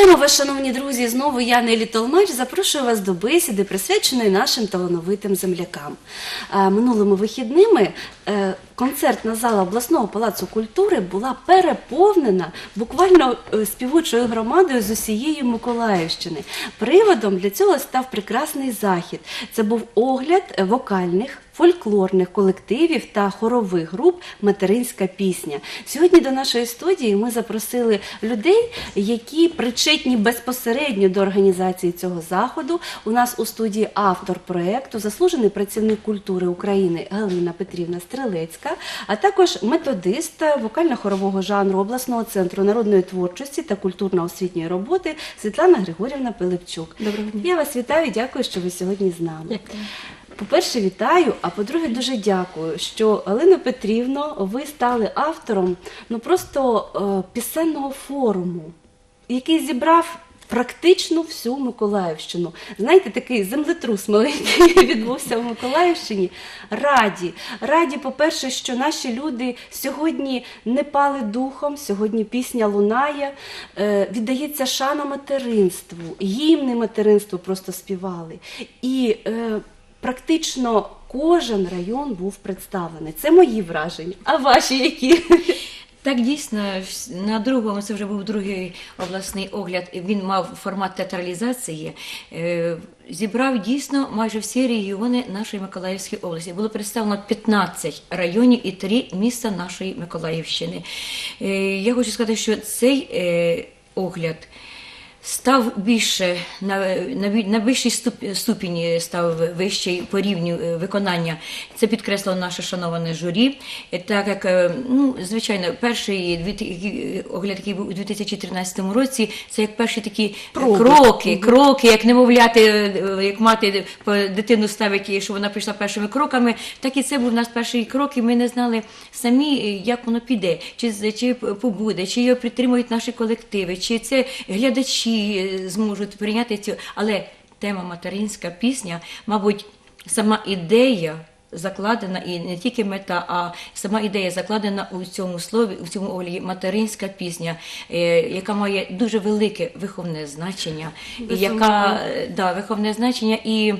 Вітаємо вас, шановні друзі! Знову я Нелі Толмач. Запрошую вас до бесіди, присвяченої нашим талановитим землякам. Е, Минулими вихідними е, концертна зала обласного палацу культури була переповнена буквально е, співочою громадою з усієї Миколаївщини. Приводом для цього став прекрасний захід. Це був огляд вокальних. Фольклорних колективів та хорових груп Материнська пісня. Сьогодні до нашої студії ми запросили людей, які причетні безпосередньо до організації цього заходу. У нас у студії автор проекту, заслужений працівник культури України Галина Петрівна Стрелецька, а також методист вокально-хорового жанру обласного центру народної творчості та культурно-освітньої роботи Світлана Григорівна Пилипчук. Доброго дня. Я вас вітаю, дякую, що ви сьогодні з нами. Дякую. По-перше, вітаю, а по-друге, дуже дякую, що Галина Петрівно, ви стали автором ну просто е, пісенного форуму, який зібрав практично всю Миколаївщину. Знаєте, такий землетрус маленький відбувся в Миколаївщині. Раді, раді, по-перше, що наші люди сьогодні не пали духом, сьогодні пісня лунає, е, віддається шана материнству, гімни материнству просто співали. І е, практично кожен район був представлений. Це мої враження. А ваші які? Так дійсно на другому це вже був другий обласний огляд. Він мав формат театралізації. е, Зібрав дійсно майже всі регіони нашої Миколаївської області. Було представлено 15 районів і 3 міста нашої Миколаївщини. Е, Я хочу сказати, що цей е, огляд. Став більше на, на, на вищій ступ- ступені став вищий по рівню е, виконання. Це підкреслило наше шановане журі. Е, Так як е, ну звичайно, перший огляд, який був у 2013 році, це як перші такі Проби. кроки, кроки, як немовляти, як мати дитину ставить, і щоб вона пішла першими кроками. Так і це був у нас перший крок, і ми не знали самі, як воно піде, чи чи побуде, чи його підтримують наші колективи, чи це глядачі е, зможуть прийняти цю. Але тема материнська пісня, мабуть, сама ідея. Закладена і не тільки мета, а сама ідея закладена у цьому слові, у цьому огляді материнська пісня, е, яка має дуже велике виховне значення, і яка е, да, виховне значення. І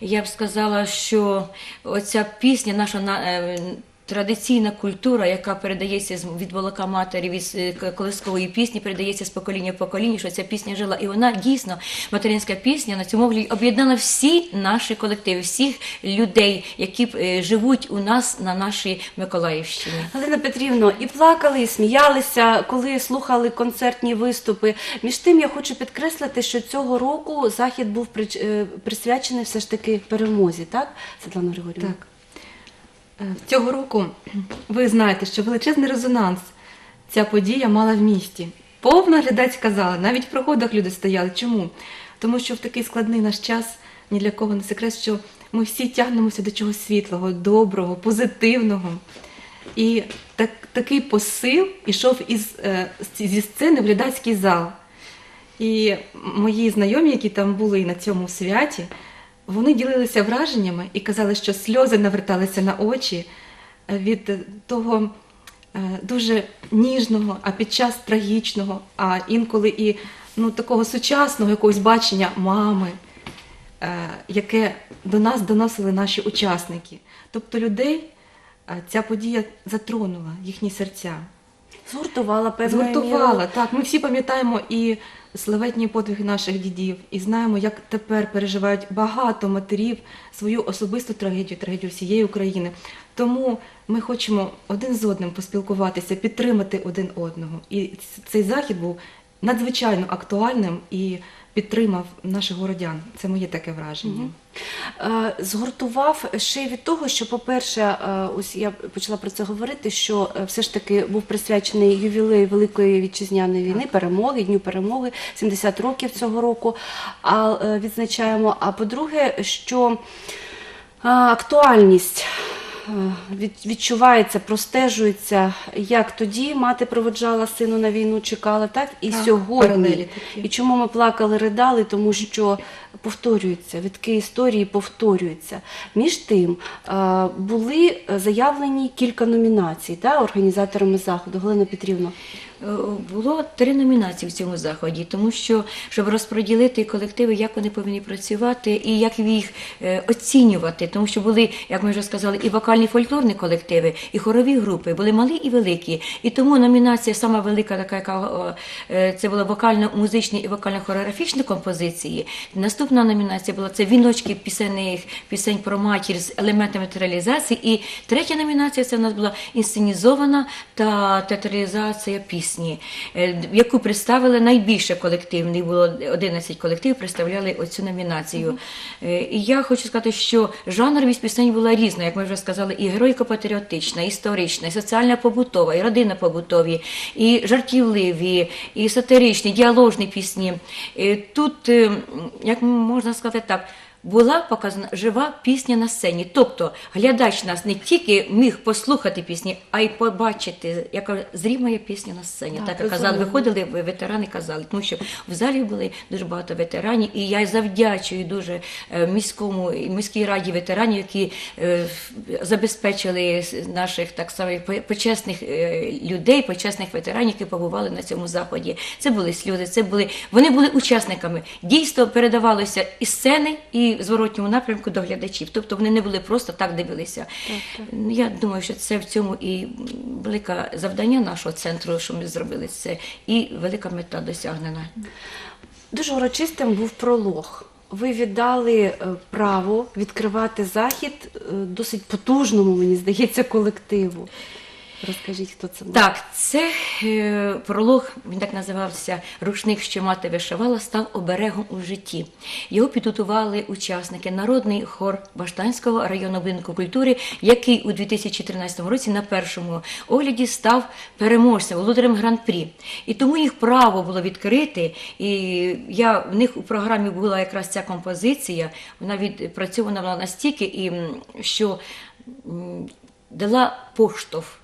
я б сказала, що оця пісня, наша на- традиційна культура, яка передається з- від молока матері, від е, колискової пісні, передається з покоління в покоління, що ця пісня жила. І вона дійсно, материнська пісня на цьому огляді об'єднала всі наші колективи, всіх людей, які е, живуть у нас на нашій Миколаївщині. Галина Петрівно, і плакали, і сміялися, коли слухали концертні виступи. Між тим, я хочу підкреслити, що цього року захід був е, присвячений все ж таки перемозі, так, Світлана Григорівна? Так. Е, Цього року ви знаєте, що величезний резонанс ця подія мала в місті. Повна глядацька зала, навіть в проходах люди стояли. Чому? Тому що в такий складний наш час ні для кого не секрет, що ми всі тягнемося до чогось світлого, доброго, позитивного. І так, такий посил ішов із, е, зі сцени в глядацький зал. І мої знайомі, які там були і на цьому святі, вони ділилися враженнями і казали, що сльози наверталися на очі е, від того е, дуже ніжного, а під час трагічного, а інколи і ну, такого сучасного якогось бачення мами, е, яке до нас доносили наші учасники. Тобто людей ця подія затронула їхні серця. Згуртувала певною Згуртувала, мірою. так. Ми всі пам'ятаємо і славетні подвиги наших дідів, і знаємо, як тепер переживають багато матерів свою особисту трагедію, трагедію всієї України. Тому ми хочемо один з одним поспілкуватися, підтримати один одного. І цей захід був надзвичайно актуальним і підтримав наших городян. Це моє таке враження. Е, Згуртував ще й від того, що, по-перше, е, ось я почала про це говорити, що е, все ж таки був присвячений ювілею Великої вітчизняної війни, перемоги, дню перемоги, 70 років цього року. А відзначаємо. А по-друге, що актуальність. Е, від- Відчувається, простежується, як тоді мати проводжала сину на війну, чекала, так і Так, сьогодні. І чому ми плакали, ридали? Тому що повторюються, відки історії повторюються. Між тим е, були заявлені кілька номінацій да, організаторами заходу. Галина Петрівна. Е, було три номінації в цьому заході, тому що щоб розподілити колективи, як вони повинні працювати і як їх е, оцінювати, тому що були, як ми вже сказали, і вокальні фольклорні колективи, і хорові групи, були малі і великі. І тому номінація сама велика, така яка е, це була вокально-музичні і вокально-хореографічні композиції. Наступна номінація була це віночки пісенних пісень про матір з елементами театралізації. І третя номінація це в нас була інсценізована та театралізація пісні, е, яку представили найбільше колективних. Було 11 колективів, представляли оцю номінацію. Е, І я хочу сказати, що жанровість пісень була різна, як ми вже сказали, і героїко-патріотична, і історична, і соціально-побутова, і родинно-побутові, і жартівливі, і сатиричні, діаложні пісні. Е, Тут, е, як можна сказати так, була показана жива пісня на сцені. Тобто глядач нас не тільки міг послухати пісні, а й побачити, яка зріма є пісня на сцені. Так, Так, казали, виходили ветерани, казали, тому що в залі були дуже багато ветеранів, і я завдячую дуже е, міському і міській раді ветеранів, які е, забезпечили наших так само почесних е, людей, почесних ветеранів, які побували на цьому заході. Це були сльози, це були вони були учасниками. Дійство передавалося із сцени і зворотньому напрямку до глядачів. Тобто вони не були просто так дивилися. Я думаю, що це в цьому і велике завдання нашого центру, що ми зробили це, і велика мета досягнена. Дуже урочистим був пролог. Ви віддали е, право відкривати захід е, досить потужному, мені здається, колективу. Розкажіть, хто це був? Так, це е, пролог, він так називався Рушник, що мати вишивала, став оберегом у житті. Його підготували учасники народний хор Баштанського районного будинку культури, який у 2013 році на першому огляді став переможцем, володарем гран-прі. І тому їх право було відкрити. І я в них у програмі була якраз ця композиція. Вона відпрацьована була настільки, і, що дала поштовх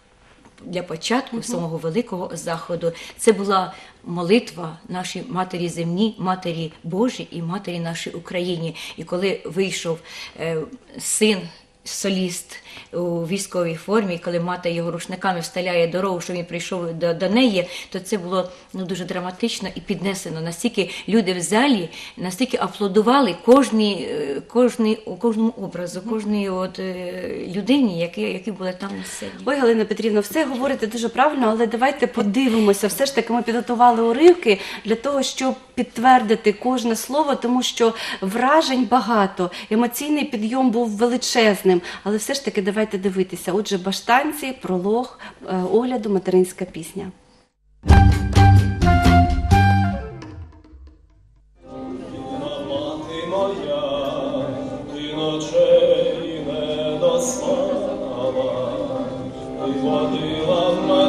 для початку самого великого заходу. Це була молитва нашій матері земні, матері Божій і матері нашій Україні. І коли вийшов е, син. Соліст у військовій формі, коли мати його рушниками встеляє дорогу, що він прийшов до, до неї, то це було ну дуже драматично і піднесено. Настільки люди в залі настільки аплодували кожній, е, кожній, кожному образу, кожній от е, людині, які, які були там на сцені. Ой, Галина Петрівна, все говорите дуже правильно, але давайте подивимося. Все ж таки ми підготували уривки для того, щоб підтвердити кожне слово, тому що вражень багато. Емоційний підйом був величезним, але все ж таки давайте дивитися. Отже, баштанці, пролог е, огляду, материнська пісня. Ти водила мене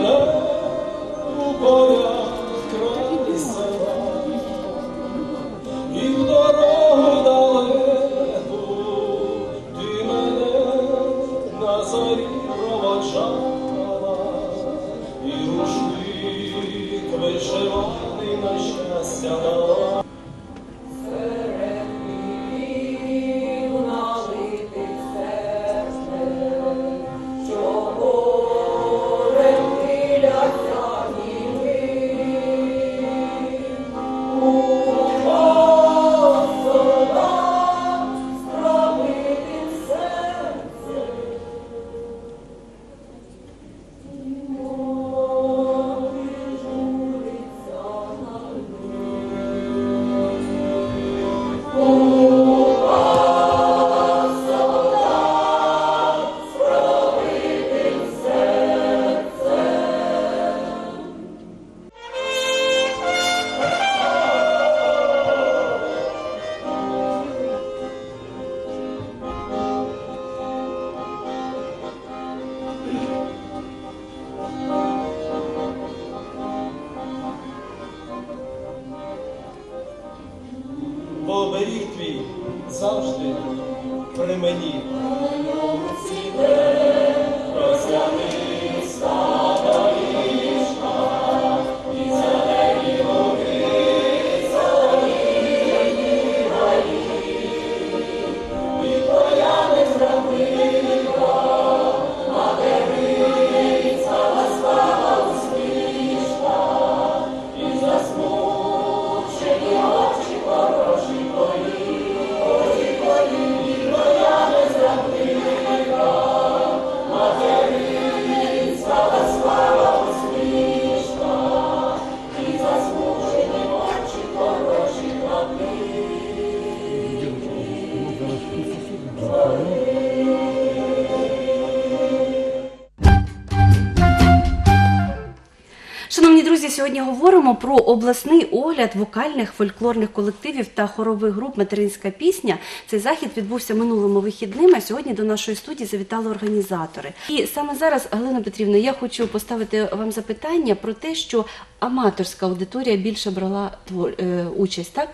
про обласний огляд вокальних фольклорних колективів та хорових груп Материнська пісня. Цей захід відбувся минулими вихідними. а Сьогодні до нашої студії завітали організатори. І саме зараз, Галина Петрівна, я хочу поставити вам запитання про те, що аматорська аудиторія більше брала твор- е, участь, так?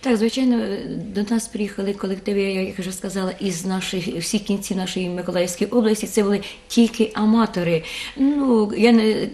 Так, звичайно, до нас приїхали колективи, я як вже сказала, із наших всі кінці нашої Миколаївської області. Це були тільки аматори. Ну я не,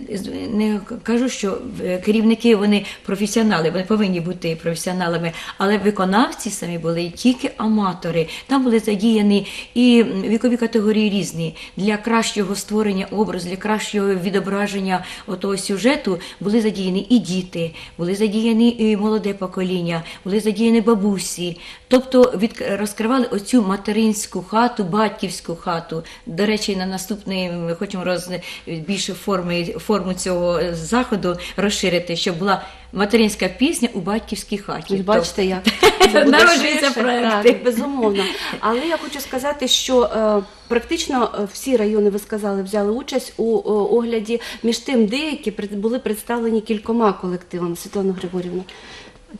не кажу, що е, керівники вони професіонали, вони повинні бути професіоналами, але виконавці самі були тільки аматори. Там були задіяні і вікові категорії різні для кращого створення образу, для кращого відображення отого сюжету були задіяні і діти, були задіяні і молоде покоління, були задіяні бабусі. Тобто від, розкривали оцю материнську хату, батьківську хату. До речі, на наступний ми хочемо роз, більше форми, форму цього заходу розширити, щоб була материнська пісня у батьківській хаті. Ось бачите, як Тобто це буде Народжуються проекти. Так, безумовно. Але я хочу сказати, що е, практично е, всі райони, ви сказали, взяли участь у е, огляді. Між тим, деякі були представлені кількома колективами. Світлана Григорівна.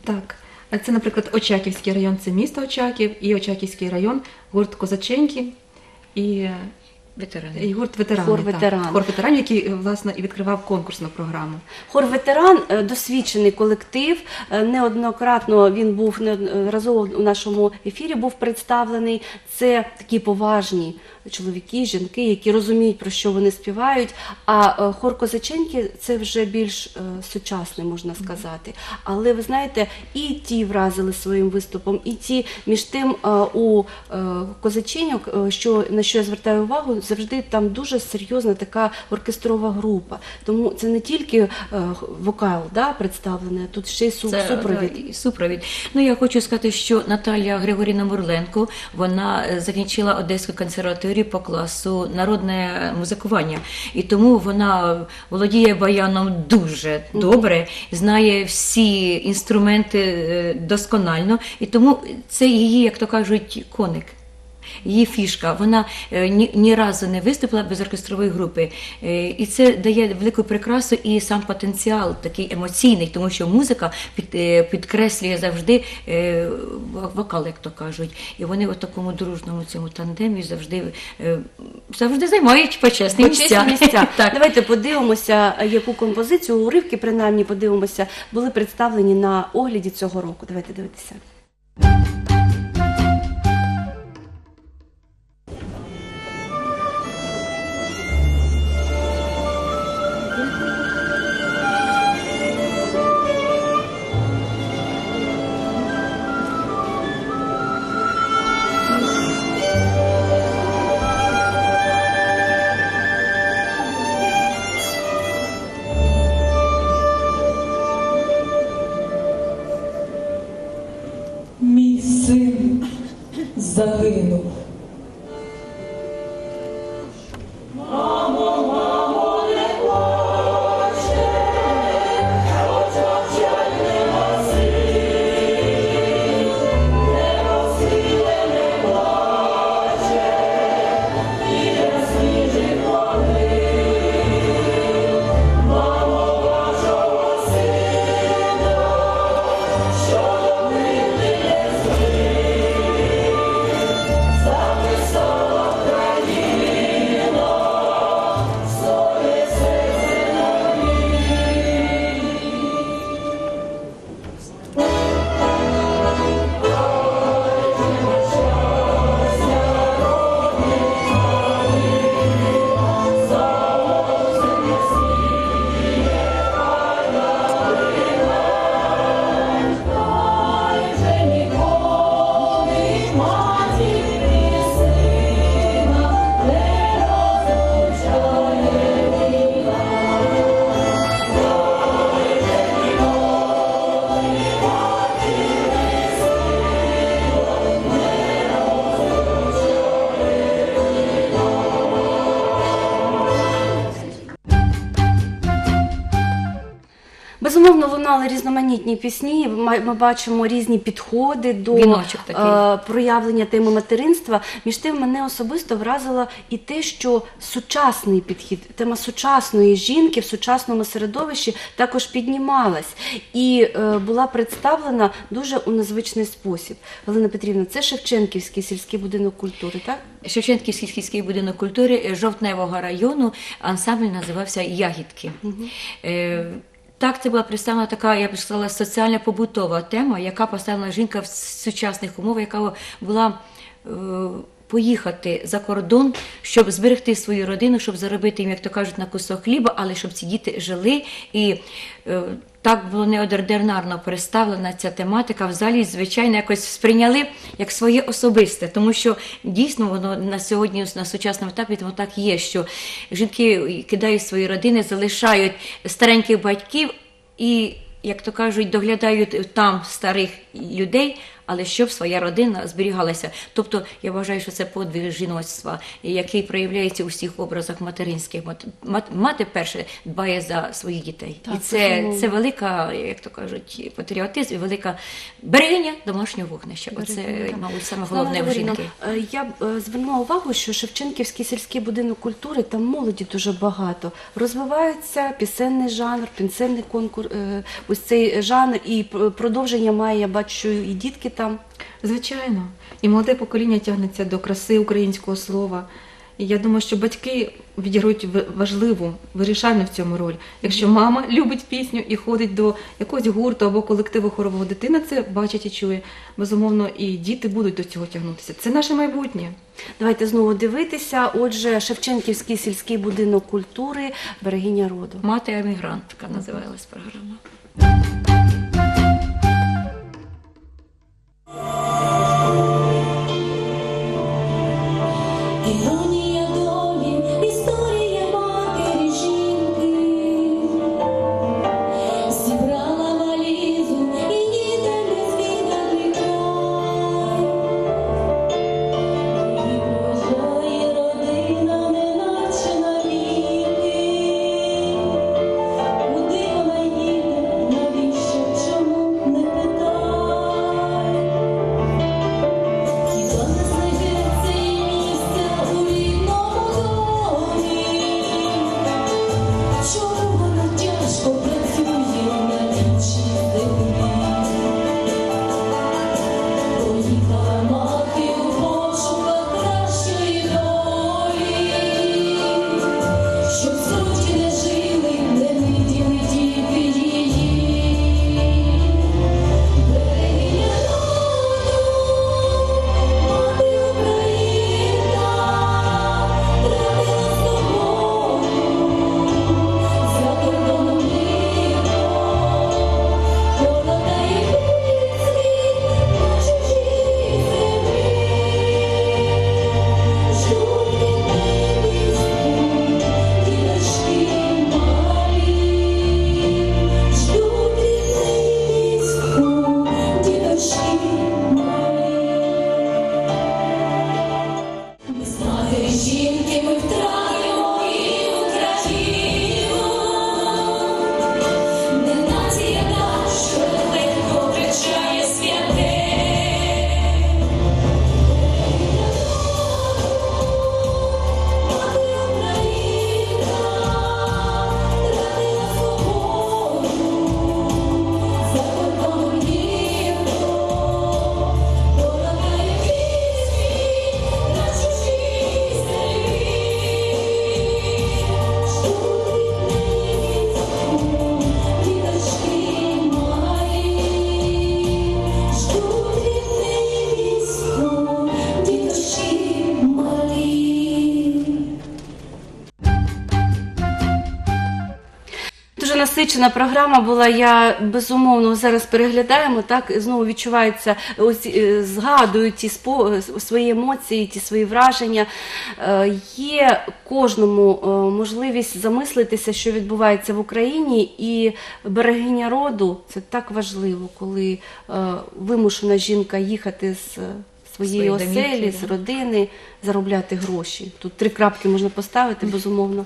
Так. Це, наприклад, Очаківський район це місто Очаків, і Очаківський район, гурт Козаченьки і, Ветерани. і гурт ветеранів. Хор «Ветеран». Хор ветеранів, який власне і відкривав конкурсну програму. Хор ветеран е, досвідчений колектив. Е, Неоднократно він був неодноразово у нашому ефірі був представлений. Це такі поважні чоловіки, жінки, які розуміють про що вони співають. А е, хор Козаченки це вже більш е, сучасний, можна сказати. Але ви знаєте, і ті вразили своїм виступом, і ті між тим е, у Козаченьок, що на що я звертаю увагу, завжди там дуже серйозна така оркестрова група. Тому це не тільки вокал да, представлений, а тут ще й су- Це, супровід. да, супровід. Ну я хочу сказати, що Наталія Григорівна Мурленко вона закінчила Одеську консерваторію по класу народне музикування, і тому вона володіє баяном дуже добре, знає всі інструменти е, досконально, і тому це її, як то кажуть, коник. Її фішка, вона е, ні, ні разу не виступила без оркестрової групи. Е, І це дає велику прикрасу і сам потенціал такий емоційний, тому що музика під, е, підкреслює завжди вокал, як то кажуть. І вони в такому дружному цьому тандемі завжди, завжди займають Почесні місця. місця. так. Давайте подивимося, яку композицію, уривки принаймні подивимося, були представлені на огляді цього року. Давайте дивитися. Різноманітні пісні. Ми ми бачимо різні підходи до е, проявлення теми материнства. Між тим мене особисто вразило і те, що сучасний підхід, тема сучасної жінки в сучасному середовищі також піднімалась і е, була представлена дуже у незвичний спосіб. Галина Петрівна, це Шевченківський сільський будинок культури, так? Шевченківський сільський будинок культури Жовтневого району ансамбль називався Ягідки. Е, Так, це була представлена така, я б сказала, соціальна побутова тема, яка поставила жінка в сучасних умовах, яка була. е, Поїхати за кордон, щоб зберегти свою родину, щоб заробити їм, як то кажуть, на кусок хліба, але щоб ці діти жили. І е, так було неодердинарно представлена ця тематика. В залі, звичайно, якось сприйняли як своє особисте, тому що дійсно воно на сьогодні, на сучасному етапі, воно так є, що жінки кидають свої родини, залишають стареньких батьків і, як то кажуть, доглядають там старих людей. Але щоб своя родина зберігалася. Тобто я вважаю, що це подвиг жіноцтва, який проявляється у всіх образах материнських. Мат- мат- Мати перше дбає за своїх дітей. Так, і це, це велика, як то кажуть, патріотизм і велика берегиня домашнього вогнища. Оце, мабуть, саме головне у жінки. е, Я е, звернула увагу, що Шевченківський сільський будинок культури там молоді дуже багато. Розвивається пісенний жанр, пісенний конкурс, ось цей жанр, і продовження має, я бачу, і дітки там. Звичайно, і молоде покоління тягнеться до краси українського слова. І я думаю, що батьки відіграють важливу, вирішальну в цьому роль. Якщо мама любить пісню і ходить до якогось гурту або колективу хорового, дитина це бачить і чує. Безумовно, і діти будуть до цього тягнутися. Це наше майбутнє. Давайте знову дивитися. Отже, Шевченківський сільський будинок культури, берегиня роду. Мати емігрантка називалась програма. Насичена програма була. Я безумовно зараз переглядаємо. Так знову відчувається, е, згадую ті е, свої емоції, ті свої враження. Е, Є кожному можливість замислитися, що відбувається в Україні, і берегиня роду це так важливо, коли вимушена жінка їхати з. Своєї оселі, з родини заробляти гроші. Тут три крапки можна поставити, безумовно.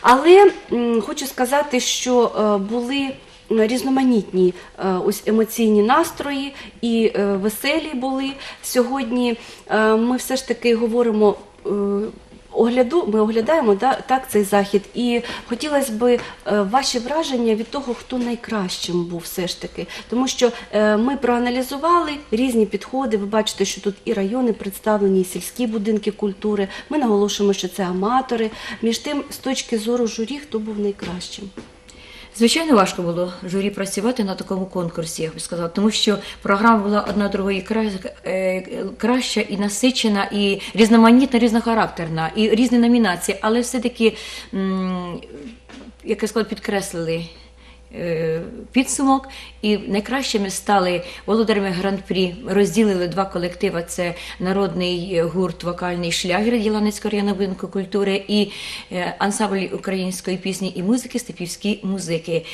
Але м, хочу сказати, що е, були різноманітні е, ось емоційні настрої і е, веселі були. Сьогодні ми все ж таки говоримо. Огляду, ми оглядаємо да, так цей захід, і хотілося б е, ваші враження від того, хто найкращим був все ж таки. Тому що е, ми проаналізували різні підходи. Ви бачите, що тут і райони представлені, і сільські будинки культури. Ми наголошуємо, що це аматори. Між тим, з точки зору журі, хто був найкращим. Звичайно, важко було журі працювати на такому конкурсі, я би сказала, тому що програма була одна другої е, краща і насичена, і різноманітна, різнохарактерна, і різні номінації, але все-таки, як я сказала, підкреслили. Е, Підсумок і найкращими стали володарями гран-прі. Розділили два колективи: це народний гурт вокальний шлягер Єланецького районного будинку культури і е, ансамбль української пісні і музики Степівські музики.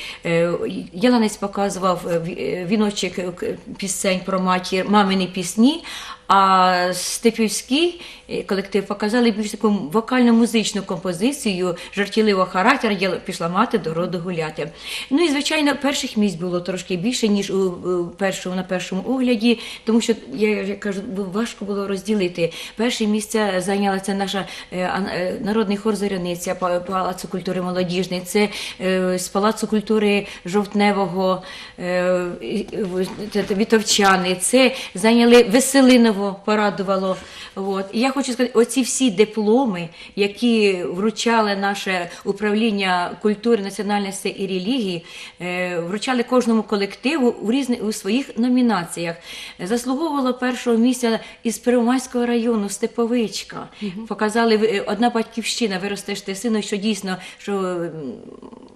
Показував е, е, віночок пісень про матір, мамині пісні. А Степівський е, колектив показали більш таку вокально-музичну композицію, жартівливого характеру, «Єла- пішла мати до роду гуляти. Ну і звичайно, перших місць було трошки більше, ніж у, першому на першому огляді, тому що я, я кажу, важко було розділити. Перше місце зайняла це наша е, е, народний хор Зоряниця, па- Палацу культури молодіжний, це з Палацу культури Жовтневого, Вітовчани, це зайняли Веселиново, порадувало. От. І я хочу сказати, оці всі дипломи, які вручали наше управління культури, національності і релігії, е, вручали кожному колективу у різних у своїх номінаціях. Заслуговувало першого місця із Первомайського району Степовичка. Показали е, одна батьківщина, виростеш ти сину, що дійсно що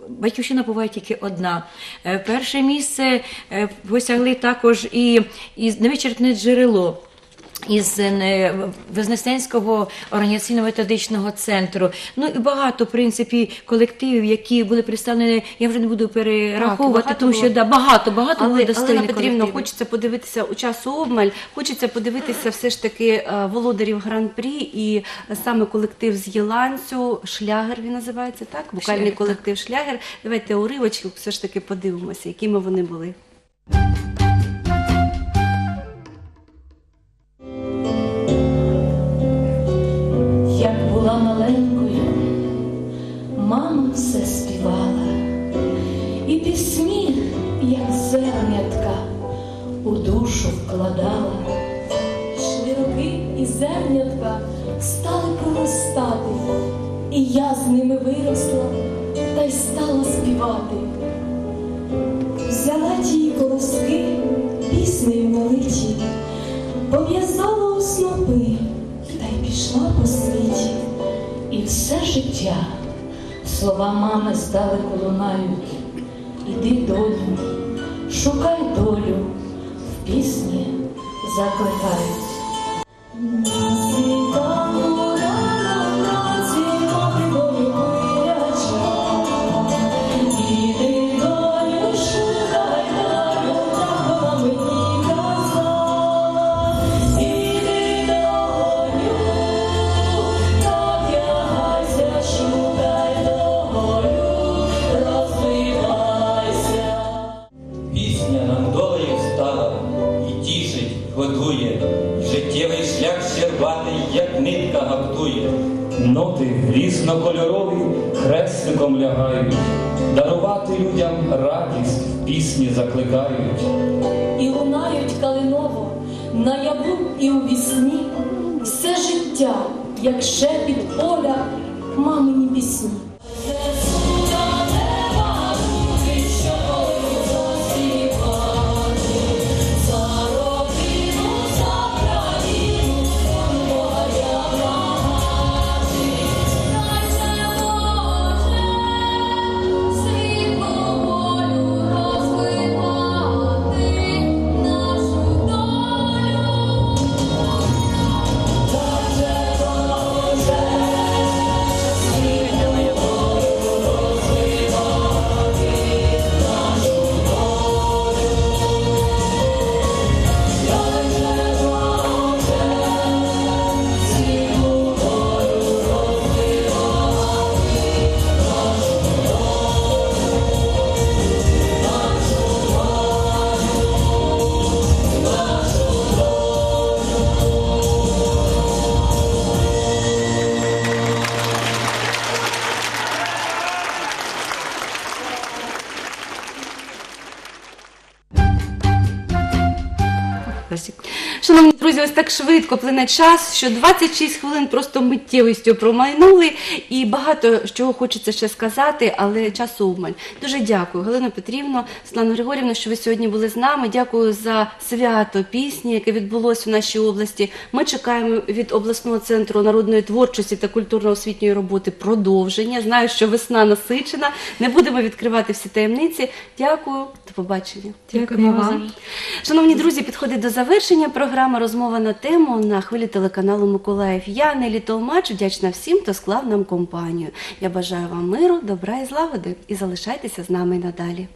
батьківщина буває тільки одна. Е, Перше місце е, посягли також і, і невичерпне джерело. Із е, Вознесенського організаційно-методичного центру. Ну і багато, в принципі, колективів, які були представлені, я вже не буду перераховувати, багато тому що було. да, багато, багато було Але достойних Олена Петрівна, хочеться подивитися у часу обмаль, хочеться подивитися все ж таки е, володарів гран-прі і саме колектив з Єланцю, шлягер він називається так? Вокальний Шлягер, колектив шлягер. Давайте уривочки все ж таки подивимося, якими вони були. Вкладала. Йшли і зернятка стали проростати, і я з ними виросла та й стала співати. Взяла ті колоски піснею величі, пов'язала у снопи та й пішла по світі. І все життя слова мами здалеку лунають. Іди, долю, шукай долю, пісні закликають. Гаптує. Ноти різнокольорові хрестиком лягають, дарувати людям радість в пісні закликають. і лунають калиново наяву і у вісні, все життя, як шепіт поля, мамині пісні. Швидко плине час, що 26 хвилин просто миттєвістю промайнули, і багато чого хочеться ще сказати, але часу обмаль. Дуже дякую, Галина Петрівна, Світлана Григорівна, що ви сьогодні були з нами. Дякую за свято пісні, яке відбулося в нашій області. Ми чекаємо від обласного центру народної творчості та культурно-освітньої роботи продовження. Знаю, що весна насичена. Не будемо відкривати всі таємниці. Дякую, до побачення. Дякуємо вам. Шановні друзі, підходить до завершення програма розмова на тему на хвилі телеканалу Миколаїв. Я я Нелі Толмач, вдячна всім, хто склав нам компанію. Я бажаю вам миру, добра і злагоди і залишайтеся з нами надалі.